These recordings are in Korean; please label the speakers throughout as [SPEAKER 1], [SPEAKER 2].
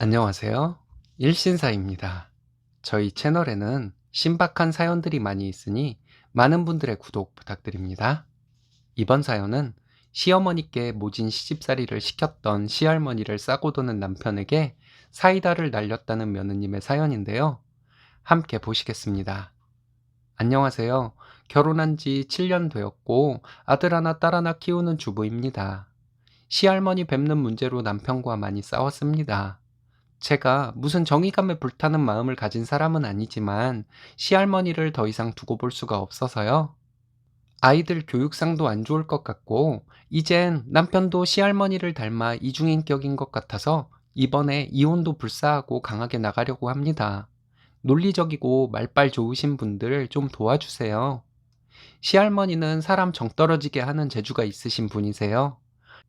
[SPEAKER 1] 안녕하세요. 일신사입니다. 저희 채널에는 신박한 사연들이 많이 있으니 많은 분들의 구독 부탁드립니다. 이번 사연은 시어머니께 모진 시집살이를 시켰던 시할머니를 싸고 도는 남편에게 사이다를 날렸다는 며느님의 사연인데요. 함께 보시겠습니다. 안녕하세요. 결혼한 지 7년 되었고 아들 하나 딸 하나 키우는 주부입니다. 시할머니 뵙는 문제로 남편과 많이 싸웠습니다. 제가 무슨 정의감에 불타는 마음을 가진 사람은 아니지만 시할머니를 더 이상 두고 볼 수가 없어서요. 아이들 교육상도 안 좋을 것 같고 이젠 남편도 시할머니를 닮아 이중인격인 것 같아서 이번에 이혼도 불사하고 강하게 나가려고 합니다. 논리적이고 말빨 좋으신 분들 좀 도와주세요. 시할머니는 사람 정 떨어지게 하는 재주가 있으신 분이세요.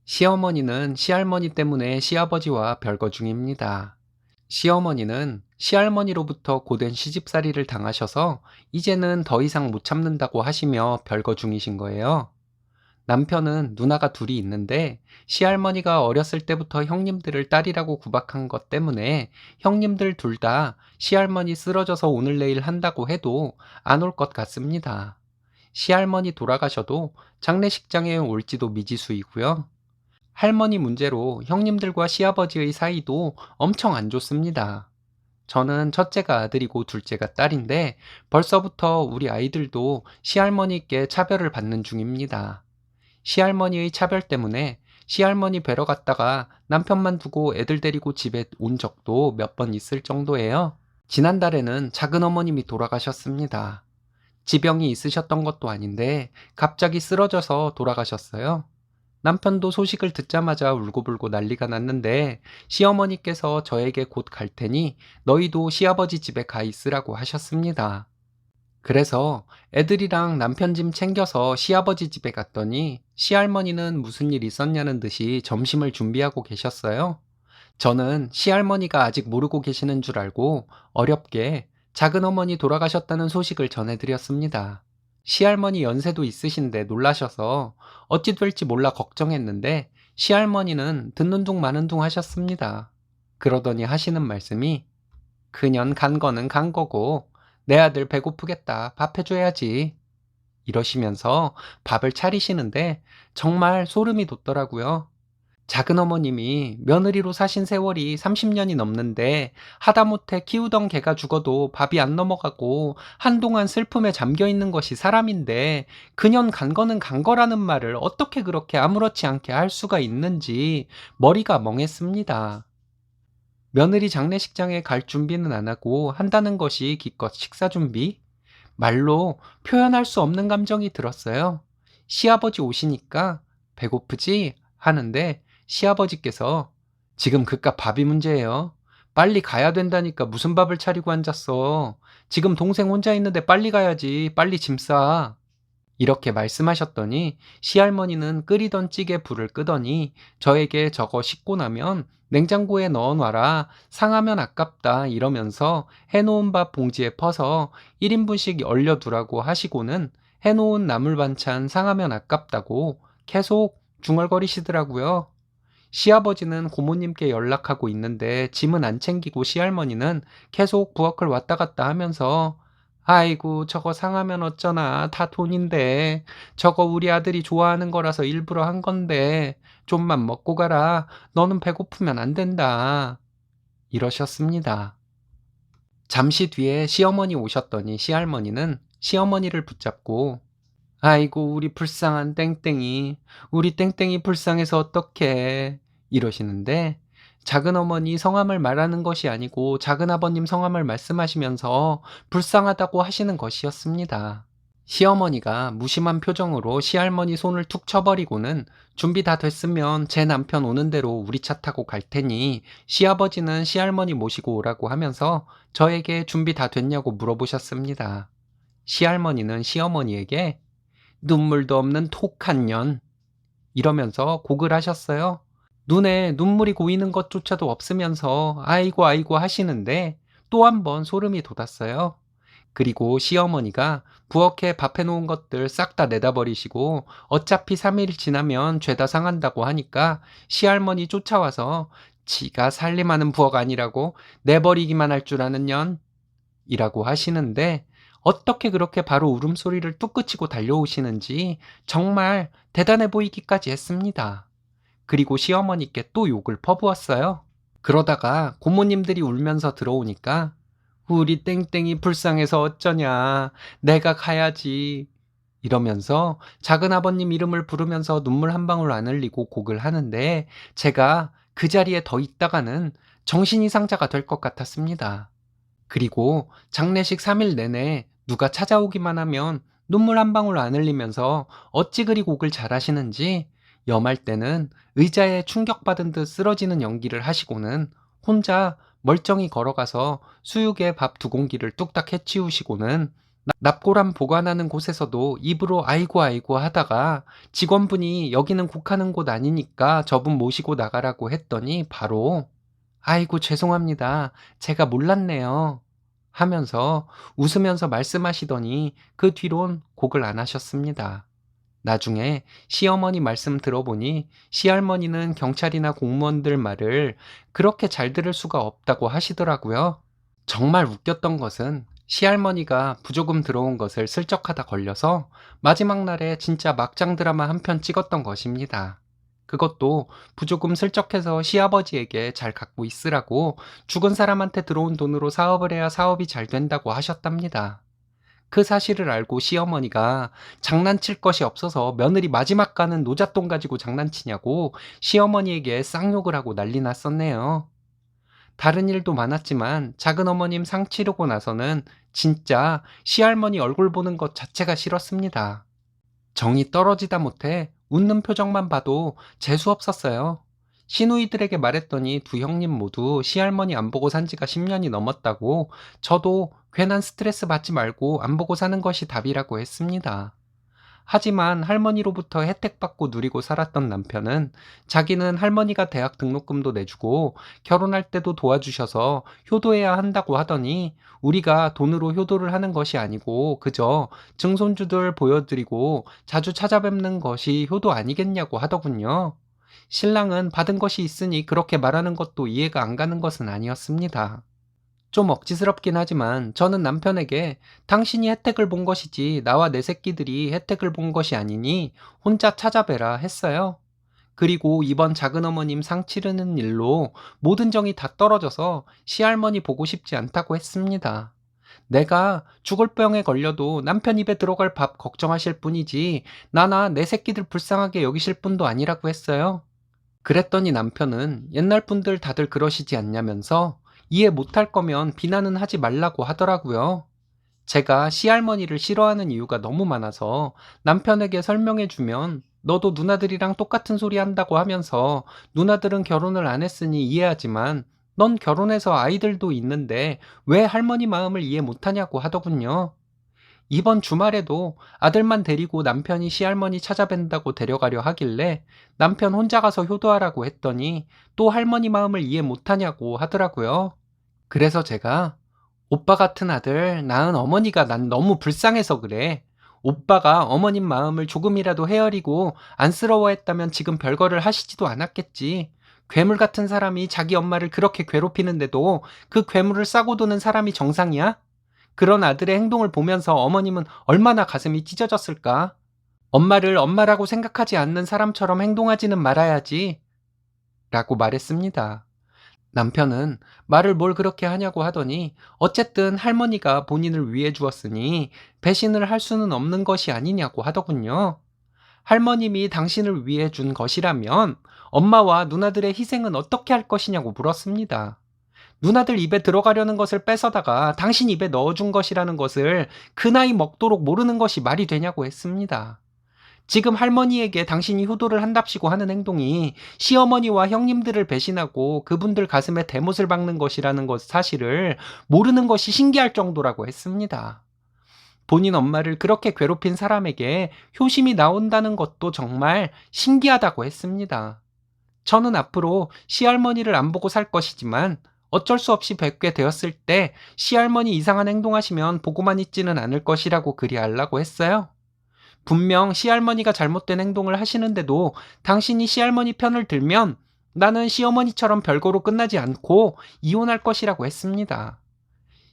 [SPEAKER 1] 시어머니는 시할머니 때문에 시아버지와 별거 중입니다. 시어머니는 시할머니로부터 고된 시집살이를 당하셔서 이제는 더 이상 못 참는다고 하시며 별거 중이신 거예요. 남편은 누나가 둘이 있는데 시할머니가 어렸을 때부터 형님들을 딸이라고 구박한 것 때문에 형님들 둘 다 시할머니 쓰러져서 오늘 내일 한다고 해도 안 올 것 같습니다. 시할머니 돌아가셔도 장례식장에 올지도 미지수이고요. 할머니 문제로 형님들과 시아버지의 사이도 엄청 안 좋습니다. 저는 첫째가 아들이고 둘째가 딸인데 벌써부터 우리 아이들도 시할머니께 차별을 받는 중입니다. 시할머니의 차별 때문에 시할머니 뵈러 갔다가 남편만 두고 애들 데리고 집에 온 적도 몇 번 있을 정도예요. 지난달에는 작은 어머님이 돌아가셨습니다. 지병이 있으셨던 것도 아닌데 갑자기 쓰러져서 돌아가셨어요. 남편도 소식을 듣자마자 울고불고 난리가 났는데 시어머니께서 저에게 곧 갈 테니 너희도 시아버지 집에 가 있으라고 하셨습니다. 그래서 애들이랑 남편 짐 챙겨서 시아버지 집에 갔더니 시할머니는 무슨 일 있었냐는 듯이 점심을 준비하고 계셨어요. 저는 시할머니가 아직 모르고 계시는 줄 알고 어렵게 작은 어머니 돌아가셨다는 소식을 전해드렸습니다. 시할머니 연세도 있으신데 놀라셔서 어찌 될지 몰라 걱정했는데 시할머니는 듣는 둥 마는 둥 하셨습니다. 그러더니 하시는 말씀이 그년 간 거는 간 거고 내 아들 배고프겠다 밥 해줘야지 이러시면서 밥을 차리시는데 정말 소름이 돋더라고요. 작은 어머님이 며느리로 사신 세월이 30년이 넘는데 하다못해 키우던 개가 죽어도 밥이 안 넘어가고 한동안 슬픔에 잠겨 있는 것이 사람인데 그년 간 거는 간 거라는 말을 어떻게 그렇게 아무렇지 않게 할 수가 있는지 머리가 멍했습니다. 며느리 장례식장에 갈 준비는 안 하고 한다는 것이 기껏 식사 준비? 말로 표현할 수 없는 감정이 들었어요. 시아버지 오시니까 배고프지? 하는데 시아버지께서 지금 그깟 밥이 문제예요. 빨리 가야 된다니까 무슨 밥을 차리고 앉았어. 지금 동생 혼자 있는데 빨리 가야지. 빨리 짐 싸. 이렇게 말씀하셨더니 시할머니는 끓이던 찌개 불을 끄더니 저에게 저거 식고 나면 냉장고에 넣어놔라. 상하면 아깝다. 이러면서 해놓은 밥 봉지에 퍼서 1인분씩 얼려두라고 하시고는 해놓은 나물 반찬 상하면 아깝다고 계속 중얼거리시더라고요. 시아버지는 고모님께 연락하고 있는데 짐은 안 챙기고 시할머니는 계속 부엌을 왔다 갔다 하면서 아이고 저거 상하면 어쩌나. 다 돈인데. 저거 우리 아들이 좋아하는 거라서 일부러 한 건데 좀만 먹고 가라. 너는 배고프면 안 된다. 이러셨습니다. 잠시 뒤에 시어머니 오셨더니 시할머니는 시어머니를 붙잡고 아이고 우리 불쌍한 땡땡이 우리 땡땡이 불쌍해서 어떡해 이러시는데 작은 어머니 성함을 말하는 것이 아니고 작은 아버님 성함을 말씀하시면서 불쌍하다고 하시는 것이었습니다. 시어머니가 무심한 표정으로 시할머니 손을 툭 쳐버리고는 준비 다 됐으면 제 남편 오는 대로 우리 차 타고 갈 테니 시아버지는 시할머니 모시고 오라고 하면서 저에게 준비 다 됐냐고 물어보셨습니다. 시할머니는 시어머니에게 눈물도 없는 톡한 년 이러면서 곡을 하셨어요. 눈에 눈물이 고이는 것조차도 없으면서 아이고 아이고 하시는데 또 한 번 소름이 돋았어요. 그리고 시어머니가 부엌에 밥 해 놓은 것들 싹 다 내다 버리시고 어차피 3일 지나면 죄다 상한다고 하니까 시할머니 쫓아와서 지가 살림하는 부어가 아니라고 내버리기만 할 줄 아는 년? 이라고 하시는데 어떻게 그렇게 바로 울음소리를 뚝 그치고 달려오시는지 정말 대단해 보이기까지 했습니다. 그리고 시어머니께 또 욕을 퍼부었어요. 그러다가 고모님들이 울면서 들어오니까 우리 땡땡이 불쌍해서 어쩌냐. 내가 가야지. 이러면서 작은 아버님 이름을 부르면서 눈물 한 방울 안 흘리고 곡을 하는데 제가 그 자리에 더 있다가는 정신이상자가 될 것 같았습니다. 그리고 장례식 3일 내내 누가 찾아오기만 하면 눈물 한 방울 안 흘리면서 어찌 그리 곡을 잘하시는지 염할 때는 의자에 충격받은 듯 쓰러지는 연기를 하시고는 혼자 멀쩡히 걸어가서 수육에 밥 두 공기를 뚝딱 해치우시고는 납골함 보관하는 곳에서도 입으로 아이고 아이고 하다가 직원분이 여기는 곡하는 곳 아니니까 저분 모시고 나가라고 했더니 바로 아이고 죄송합니다. 제가 몰랐네요. 하면서 웃으면서 말씀하시더니 그 뒤론 곡을 안 하셨습니다. 나중에 시어머니 말씀 들어보니 시할머니는 경찰이나 공무원들 말을 그렇게 잘 들을 수가 없다고 하시더라고요. 정말 웃겼던 것은 시할머니가 부조금 들어온 것을 슬쩍 하다 걸려서 마지막 날에 진짜 막장 드라마 한 편 찍었던 것입니다. 그것도 부조금 슬쩍해서 시아버지에게 잘 갖고 있으라고 죽은 사람한테 들어온 돈으로 사업을 해야 사업이 잘 된다고 하셨답니다. 그 사실을 알고 시어머니가 장난칠 것이 없어서 며느리 마지막 가는 노잣돈 가지고 장난치냐고 시어머니에게 쌍욕을 하고 난리 났었네요. 다른 일도 많았지만 작은 어머님 상 치르고 나서는 진짜 시할머니 얼굴 보는 것 자체가 싫었습니다. 정이 떨어지다 못해 웃는 표정만 봐도 재수 없었어요. 시누이들에게 말했더니 두 형님 모두 시할머니 안 보고 산 지가 10년이 넘었다고 저도 괜한 스트레스 받지 말고 안 보고 사는 것이 답이라고 했습니다. 하지만 할머니로부터 혜택받고 누리고 살았던 남편은 자기는 할머니가 대학 등록금도 내주고 결혼할 때도 도와주셔서 효도해야 한다고 하더니 우리가 돈으로 효도를 하는 것이 아니고 그저 증손주들 보여드리고 자주 찾아뵙는 것이 효도 아니겠냐고 하더군요. 신랑은 받은 것이 있으니 그렇게 말하는 것도 이해가 안 가는 것은 아니었습니다. 좀 억지스럽긴 하지만 저는 남편에게 당신이 혜택을 본 것이지 나와 내 새끼들이 혜택을 본 것이 아니니 혼자 찾아뵈라 했어요. 그리고 이번 작은 어머님 상 치르는 일로 모든 정이 다 떨어져서 시할머니 보고 싶지 않다고 했습니다. 내가 죽을 병에 걸려도 남편 입에 들어갈 밥 걱정하실 뿐이지 나나 내 새끼들 불쌍하게 여기실 분도 아니라고 했어요. 그랬더니 남편은 옛날 분들 다들 그러시지 않냐면서 이해 못할 거면 비난은 하지 말라고 하더라고요. 제가 시할머니를 싫어하는 이유가 너무 많아서 남편에게 설명해주면 너도 누나들이랑 똑같은 소리 한다고 하면서 누나들은 결혼을 안 했으니 이해하지만 넌 결혼해서 아이들도 있는데 왜 할머니 마음을 이해 못하냐고 하더군요. 이번 주말에도 아들만 데리고 남편이 시할머니 찾아뵌다고 데려가려 하길래 남편 혼자 가서 효도하라고 했더니 또 할머니 마음을 이해 못하냐고 하더라고요. 그래서 제가 오빠 같은 아들 낳은 어머니가 난 너무 불쌍해서 그래. 오빠가 어머님 마음을 조금이라도 헤아리고 안쓰러워했다면 지금 별거를 하시지도 않았겠지. 괴물 같은 사람이 자기 엄마를 그렇게 괴롭히는데도 그 괴물을 싸고 도는 사람이 정상이야? 그런 아들의 행동을 보면서 어머님은 얼마나 가슴이 찢어졌을까? 엄마를 엄마라고 생각하지 않는 사람처럼 행동하지는 말아야지. 라고 말했습니다. 남편은 말을 뭘 그렇게 하냐고 하더니 어쨌든 할머니가 본인을 위해 주었으니 배신을 할 수는 없는 것이 아니냐고 하더군요. 할머님이 당신을 위해 준 것이라면 엄마와 누나들의 희생은 어떻게 할 것이냐고 물었습니다. 누나들 입에 들어가려는 것을 뺏어다가 당신 입에 넣어준 것이라는 것을 그 나이 먹도록 모르는 것이 말이 되냐고 했습니다. 지금 할머니에게 당신이 효도를 한답시고 하는 행동이 시어머니와 형님들을 배신하고 그분들 가슴에 대못을 박는 것이라는 것 사실을 모르는 것이 신기할 정도라고 했습니다. 본인 엄마를 그렇게 괴롭힌 사람에게 효심이 나온다는 것도 정말 신기하다고 했습니다. 저는 앞으로 시할머니를 안 보고 살 것이지만 어쩔 수 없이 뵙게 되었을 때 시할머니 이상한 행동하시면 보고만 있지는 않을 것이라고 그리하려고 했어요. 분명 시할머니가 잘못된 행동을 하시는데도 당신이 시할머니 편을 들면 나는 시어머니처럼 별거로 끝나지 않고 이혼할 것이라고 했습니다.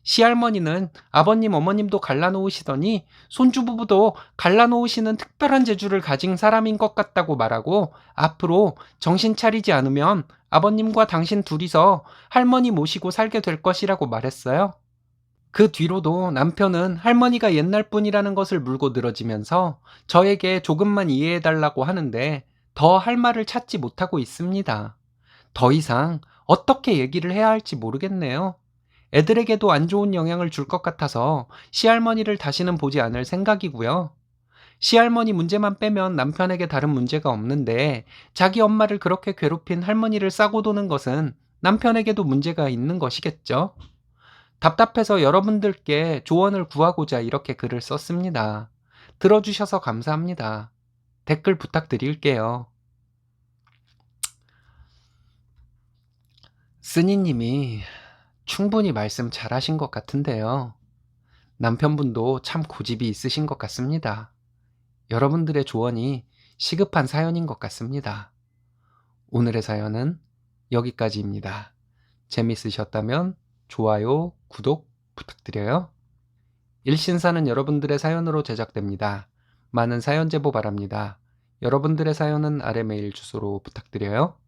[SPEAKER 1] 시할머니는 아버님, 어머님도 갈라놓으시더니 손주부부도 갈라놓으시는 특별한 재주를 가진 사람인 것 같다고 말하고 앞으로 정신 차리지 않으면 아버님과 당신 둘이서 할머니 모시고 살게 될 것이라고 말했어요. 그 뒤로도 남편은 할머니가 옛날 분이라는 것을 물고 늘어지면서 저에게 조금만 이해해달라고 하는데 더 할 말을 찾지 못하고 있습니다. 더 이상 어떻게 얘기를 해야 할지 모르겠네요. 애들에게도 안 좋은 영향을 줄 것 같아서 시할머니를 다시는 보지 않을 생각이고요. 시할머니 문제만 빼면 남편에게 다른 문제가 없는데 자기 엄마를 그렇게 괴롭힌 할머니를 싸고 도는 것은 남편에게도 문제가 있는 것이겠죠. 답답해서 여러분들께 조언을 구하고자 이렇게 글을 썼습니다. 들어주셔서 감사합니다. 댓글 부탁드릴게요. 쓰니님이 충분히 말씀 잘하신 것 같은데요. 남편분도 참 고집이 있으신 것 같습니다. 여러분들의 조언이 시급한 사연인 것 같습니다. 오늘의 사연은 여기까지입니다. 재밌으셨다면 좋아요, 구독 부탁드려요. 일신사는 여러분들의 사연으로 제작됩니다. 많은 사연 제보 바랍니다. 여러분들의 사연은 아래 메일 주소로 부탁드려요.